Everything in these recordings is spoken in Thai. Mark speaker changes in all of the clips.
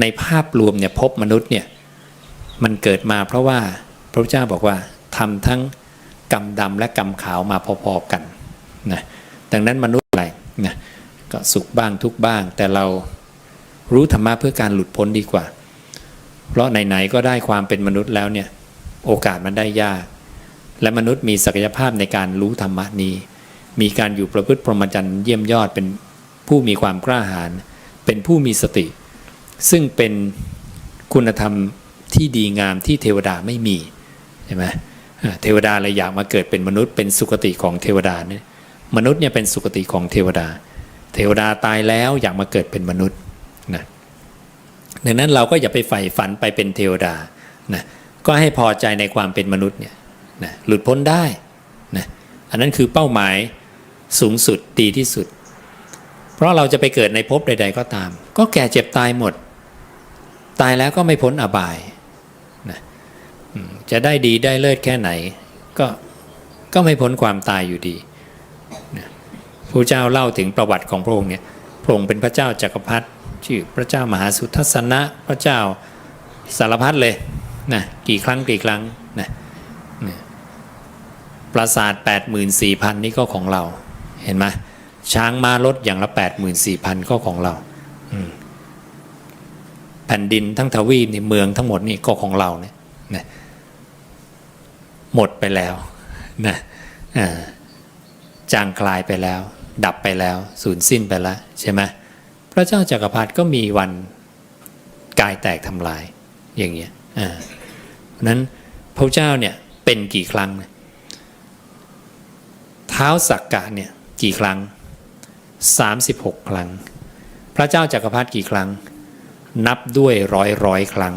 Speaker 1: ในภาพรวมเนี่ยพบมนุษย์เนี่ยมันเกิดมาเพราะว่าพระพุทธเจ้าบอกว่าทำทั้งกรรมดำและกรรมขาวมาพอๆกันนะดังนั้นมนุษย์อะไรนะก็สุขบ้างทุกบ้าง แต่เรารู้ธรรมะเพื่อการหลุดพ้นดีกว่า เพราะไหนๆก็ได้ความเป็นมนุษย์แล้วเนี่ยโอกาสมันได้ยาก และมนุษย์มีศักยภาพในการรู้ธรรมะนี้ มีการอยู่ประพฤติพรหมจรรย์เยี่ยมยอดเป็นผู้มีความกล้าหาญเป็นผู้มีสติ ซึ่งเป็นคุณธรรมที่ดีงามที่เทวดาไม่มีใช่ไหมเทวดาเลยอยากมาเกิดเป็นมนุษย์เป็นสุคติของเทวดาเนี่ยมนุษย์เนี่ยเป็นสุคติของเทวดา เทวดาตายแล้วอยากมาเกิดเป็นมนุษย์นะดังนั้นเราก็อย่าไปใฝ่ฝันไปเป็นเทวดานะก็ให้พอใจในความเป็นมนุษย์เนี่ยนะหลุดพ้นได้นะอันนั้นคือเป้าหมายสูงสุดดีที่สุด เพราะเราจะไปเกิดในภพใด ๆ ก็ตาม ก็แก่เจ็บตายหมด ตายแล้วก็ไม่พ้นอบายนะจะได้ดีได้เลิศแค่ไหน ก็ก็ไม่พ้นความตายอยู่ดีนะพระเจ้าเล่าถึงประวัติของพระองค์เนี่ยพระองค์เป็นพระเจ้าจักรพรรดิชื่อพระเจ้ามหาสุทัศนะพระเจ้าสารพัดเลยนะกี่ครั้งกี่ครั้งนะนะปราสาท 84,000 นี่ก็ของเราเห็นไหมช้างม้ารถอย่างละ 84,000 ก็ของเราอืม ผ่นดินทั้งทวีปในเมืองทั้งหมดนี่ก็ของเราเนี่ยนะหมดไปแล้วนะจางคลายไปแล้ว ดับไปแล้วสูญสิ้นไปแล้วใช่ไหมพระเจ้าจักรพรรดิก็มีวันกายแตกทำลายอย่างเงี้ยอ่าเพราะนั้นพระเจ้าเนี่ยเป็นกี่ครั้งเท้าสักกะเนี่ยกี่ครั้ง 36 ครั้ง พระเจ้าจักรพรรดิกี่ครั้ง นับด้วยร้อยร้อยครั้ง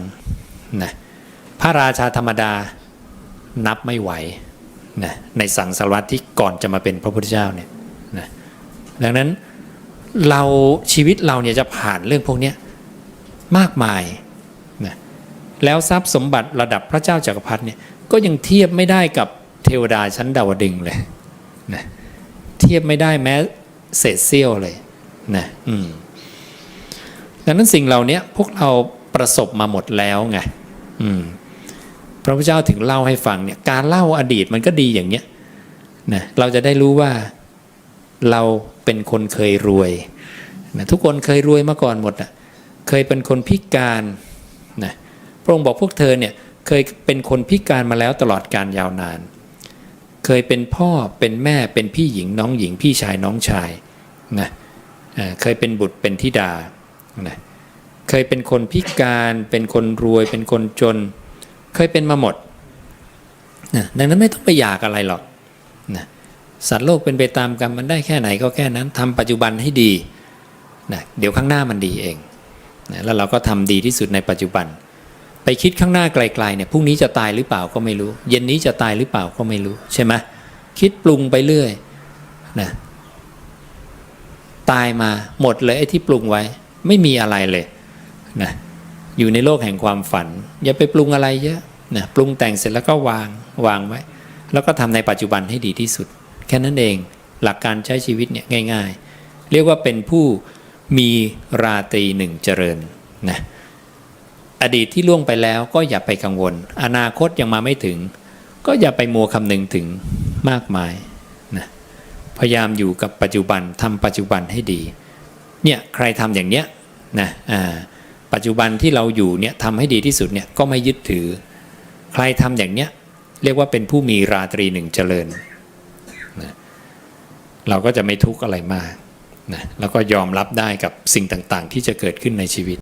Speaker 1: นะพระราชาธรรมดานับไม่ไหวนะในสังสารวัตที่ก่อนจะมาเป็นพระพุทธเจ้าเนี่ยนะดังนั้นเราชีวิตเราเนี่ยจะผ่านเรื่องพวกนี้มากมายนะแล้วทรัพย์สมบัติระดับพระเจ้าจักรพรรดิเนี่ยก็ยังเทียบไม่ได้กับเทวดาชั้นดาวดึงเลยนะเทียบไม่ได้แม้เศษเสี้ยวเลยนะอืม ดังนั้นสิ่งเหล่านี้พวกเราประสบมาหมดแล้วไงพระพุทธเจ้าถึงเล่าให้ฟังเนี่ยการเล่าอดีตมันก็ดีอย่างเนี้ยนะเราจะได้รู้ว่าเราเป็นคนเคยรวยนะทุกคนเคยรวยมาก่อนหมดอะเคยเป็นคนพิการนะพระองค์บอกพวกเธอเนี่ยเคยเป็นคนพิการมาแล้วตลอดการยาวนาน เคยเป็นพ่อเป็นแม่เป็นพี่หญิงน้องหญิงพี่ชายน้องชายนะเคยเป็นบุตรเป็นธิดา นะเคยเป็นคนพิการเป็นคนรวยเป็นคนจน เคยเป็นมาหมดนะดังนั้นไม่ต้องไปอยากอะไรหรอกนะสัตว์โลกเป็นไปตามกรรมมันได้แค่ไหนก็แค่นั้นทำปัจจุบันให้ดีนะเดี๋ยวข้างหน้ามันดีเองนะแล้วเราก็ทำดีที่สุดในปัจจุบัน ไปคิดข้างหน้าไกลๆเนี่ยพรุ่งนี้จะตายหรือเปล่าก็ไม่รู้ เย็นนี้จะตายหรือเปล่าก็ไม่รู้ใช่ไหมคิดปรุงไปเรื่อยนะตายมาหมดเลยไอ้ที่ปรุงไว้ ไม่มีอะไรเลยนะอยู่ในโลกแห่งความฝัน อย่าไปปรุงอะไรเยอะนะปรุงแต่งเสร็จแล้วก็วางวางไว้ แล้วก็ทำในปัจจุบันให้ดีที่สุด แค่นั้นเองหลักการใช้ชีวิตเนี่ยง่าย ๆ เรียกว่าเป็นผู้มีราตรีหนึ่งเจริญนะอดีตที่ล่วงไปแล้วก็อย่าไปกังวล อนาคตยังมาไม่ถึง ก็อย่าไปมัวคำนึงถึงมากมายนะพยายามอยู่กับปัจจุบันทำปัจจุบันให้ดี เนี่ยใครทำอย่างเนี้ยนะอ่าปัจจุบันที่เราอยู่เนี่ยทำให้ดีที่สุดเนี่ยก็ไม่ยึดถือ ใครทำอย่างเนี้ยเรียกว่าเป็นผู้มีราตรีหนึ่งเจริญนะเราก็จะไม่ทุกข์อะไรมากนะแล้วก็ยอมรับได้กับสิ่งต่างๆ ที่จะเกิดขึ้นในชีวิต